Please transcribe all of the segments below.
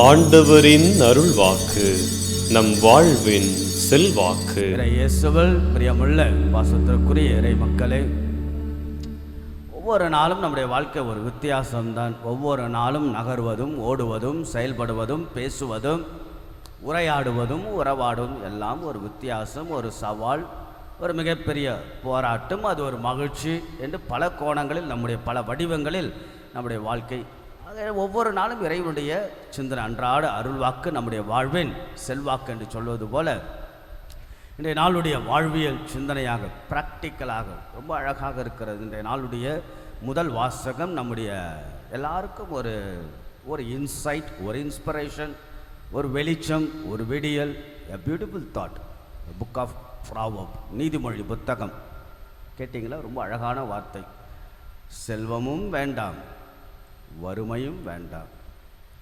ஆண்டவரின் அருள்வாக்கு நம் வாழ்வின் செல்வாக்கு. இறை பிரியமுள்ள பாசத்திற்குரிய இறை மக்களே ஒவ்வொரு நாளும் நம்முடைய வாழ்க்கை ஒரு வித்தியாசம்தான். ஒவ்வொரு நாளும் நகர்வதும் ஓடுவதும் செயல்படுவதும் பேசுவதும் உரையாடுவதும் உறவாடும் எல்லாம் ஒரு வித்தியாசம் ஒரு சவால் ஒரு மிகப்பெரிய போராட்டம் அது ஒரு மகிழ்ச்சி என்று பல கோணங்களில் நம்முடைய பல வடிவங்களில் நம்முடைய வாழ்க்கை ஆக ஒவ்வொரு நாளும் இறைவனுடைய சிந்தனை அன்றாட அருள்வாக்கு நம்முடைய வாழ்வின் செல்வாக்கு என்று சொல்வது போல இன்றைய நாளுடைய வாழ்வியல் சிந்தனையாக ப்ராக்டிக்கலாக ரொம்ப அழகாக இருக்கிறது. இன்றைய நாளுடைய முதல் வாசகம் நம்முடைய எல்லாருக்கும் ஒரு ஒரு இன்சைட் ஒரு இன்ஸ்பிரேஷன் ஒரு வெளிச்சம் ஒரு விடியல் a beautiful thought book of proverb நீதிமொழி புத்தகம். கேட்டிங்களா? ரொம்ப அழகான வார்த்தை. செல்வமும் வேண்டாம். வறுமையும் வேண்டாம்.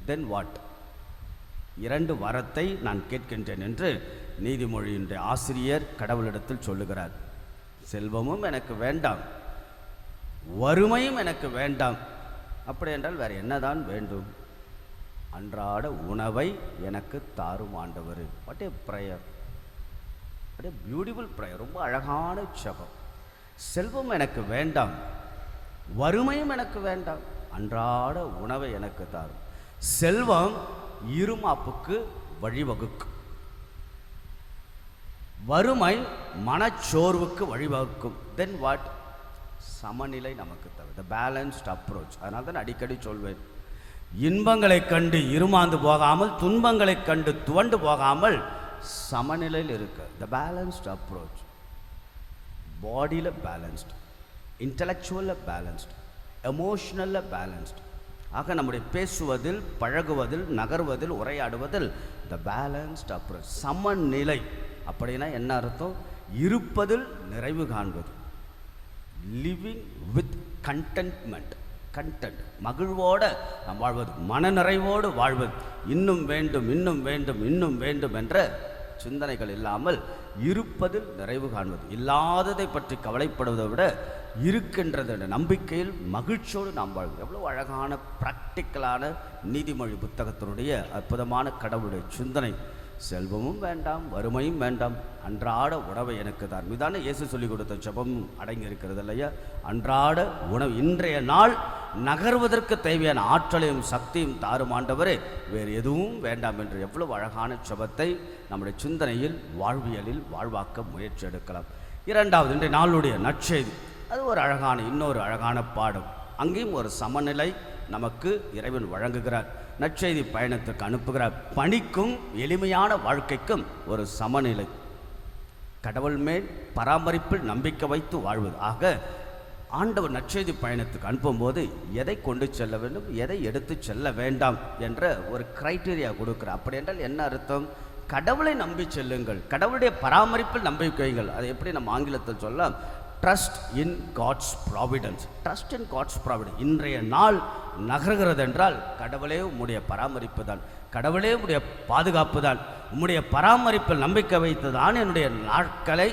தென் வாட் இரண்டு வரத்தை நான் கேட்கின்றேன் என்று நீதிமொழியினுடைய ஆசிரியர் கடவுளிடத்தில் சொல்லுகிறார். செல்வமும் எனக்கு வேண்டாம் வறுமையும் எனக்கு வேண்டாம். அப்படி என்றால் வேறு என்னதான் வேண்டும்? அன்றாட உணவை எனக்கு தாரும் ஆண்டவர். What a prayer what a beautiful prayer ரொம்ப அழகான ஜெபம். செல்வம் எனக்கு வேண்டாம் வறுமையும் எனக்கு வேண்டாம். அன்றாட உணவை எனக்கு தாரும் செல்வம் இருமாப்புக்கு வழிவகுக்கும் வறுமை மனச்சோர்வுக்கு வழிவகுக்கும். தென் வாட் சமநிலை நமக்கு தவிர த பேலன்ஸ்ட் அப்ரோச் அதனால தான் அடிக்கடி சொல்வேன். இன்பங்களைக் கண்டு இருமாந்து போகாமல் துன்பங்களைக் கண்டு துவண்டு போகாமல் சமநிலையில் இருக்க. த பேலன்ஸ்ட் அப்ரோச் பாடியில் பேலன்ஸ்டு இன்டலெக்சுவலில் பேலன்ஸ்டு எமோஷ்னலில் பேலன்ஸ்டு ஆக நம்முடைய பேசுவதில் பழகுவதில் நகர்வதில் உரையாடுவதில் த பேலன்ஸ்ட் அப்புறம் சமநிலை அப்படின்னா என்ன அர்த்தம்? இருப்பதில் நிறைவு காண்பது. லிவிங் வித் கண்டென்ட்மெண்ட் கண்டென்ட் மகிழ்வோடு நாம் வாழ்வது. மனநிறைவோடு வாழ்வது. இன்னும் வேண்டும் இன்னும் வேண்டும் இன்னும் வேண்டும் என்ற சிந்தனைகள் இல்லாமல் இருப்பதில் நிறைவு காண்பது. இல்லாததை பற்றி கவலைப்படுவதை விட இருக்கின்றது என்ற நம்பிக்கையில் மகிழ்ச்சியோடு நாம் வாழ்வோம். எவ்வளோ அழகான ப்ராக்டிக்கலான நீதிமொழி புத்தகத்தினுடைய அற்புதமான கடவுளுடைய சிந்தனை. செல்வமும் வேண்டாம் வறுமையும் வேண்டாம் அன்றாட உணவை எனக்கு தான். மீதான இயேசு சொல்லிக் கொடுத்த ஜபமும் அடங்கி இருக்கிறது இல்லையா? அன்றாட உணவு. இன்றைய நாள் நகர்வதற்கு தேவையான ஆற்றலையும் சக்தியும் தாரும் ஆண்டவரே. வேறு எதுவும் வேண்டாம் என்று எவ்வளவு அழகான ஜபத்தை நம்முடைய சிந்தனையில் வாழ்வியலில் வாழ்வாக்க முயற்சி எடுக்கலாம். இரண்டாவது இன்றைய நாளுடைய நற்செய்தி. அது ஒரு அழகான இன்னொரு அழகான பாடம். அங்கேயும் ஒரு சமநிலை நமக்கு இறைவன் வழங்குகிறார். நற்செய்தி பயணத்துக்கு அனுப்புகிறார். பணிக்கும் எளிமையான வாழ்க்கைக்கும் ஒரு சமநிலை. கடவுள் மேல் பராமரிப்பில் நம்பிக்கை வைத்து வாழ்வது. ஆக ஆண்டவர் நற்செய்தி பயணத்துக்கு அனுப்பும்போது எதை கொண்டு செல்ல வேண்டும் எதை எடுத்து செல்ல வேண்டாம் என்ற ஒரு கிரைட்டீரியா கொடுக்குறார். அப்படி என்றால் என்ன அர்த்தம்? கடவுளை நம்பி செல்லுங்கள். கடவுளுடைய பராமரிப்பில் நம்பிக்கைகள் அதை அது எப்படி நம்ம ஆங்கிலத்தில் சொல்லலாம்? Trust in God's providence trust in God's providence இன்றைய நாள் நகர்கிறது என்றால் கடவுளே உம்முடைய பராமரிப்பு தான். கடவுளே உம்முடைய பாதுகாப்பு தான். உம்முடைய பராமரிப்பில் நம்பிக்கை வைத்து தான் என்னுடைய நாட்களை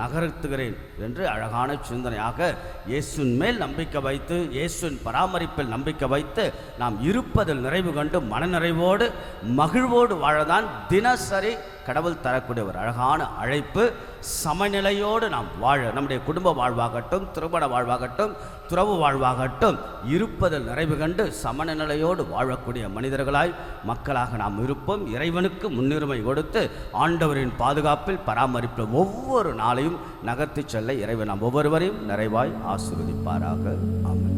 நகர்த்துகிறேன் என்று அழகான சிந்தனையாக இயேசுன் மேல் நம்பிக்கை வைத்து இயேசுவின் பராமரிப்பில் நம்பிக்கை வைத்து நாம் இருப்பதில் நிறைவு கண்டு மனநிறைவோடு மகிழ்வோடு வாழதான் தினசரி கடவுள் தரக்கூடிய ஒரு அழகான அழைப்பு. சமநிலையோடு நாம் வாழ நம்முடைய குடும்ப வாழ்வாகட்டும் திருமண வாழ்வாகட்டும் துறவு வாழ்வாகட்டும் இருப்பதில் நிறைவு கண்டு சமநிலையோடு வாழக்கூடிய மனிதர்களாய் மக்களாக நாம் இருப்போம். இறைவனுக்கு முன்னுரிமை கொடுத்து ஆண்டவரின் பாதுகாப்பில் பராமரிப்பில் ஒவ்வொரு நாள் நாளையும் நகர்த்தி செல்ல இறைவன் நாம் ஒவ்வொருவரையும் நிறைவாய் ஆசிர்வதிப்பாராக. ஆமென்.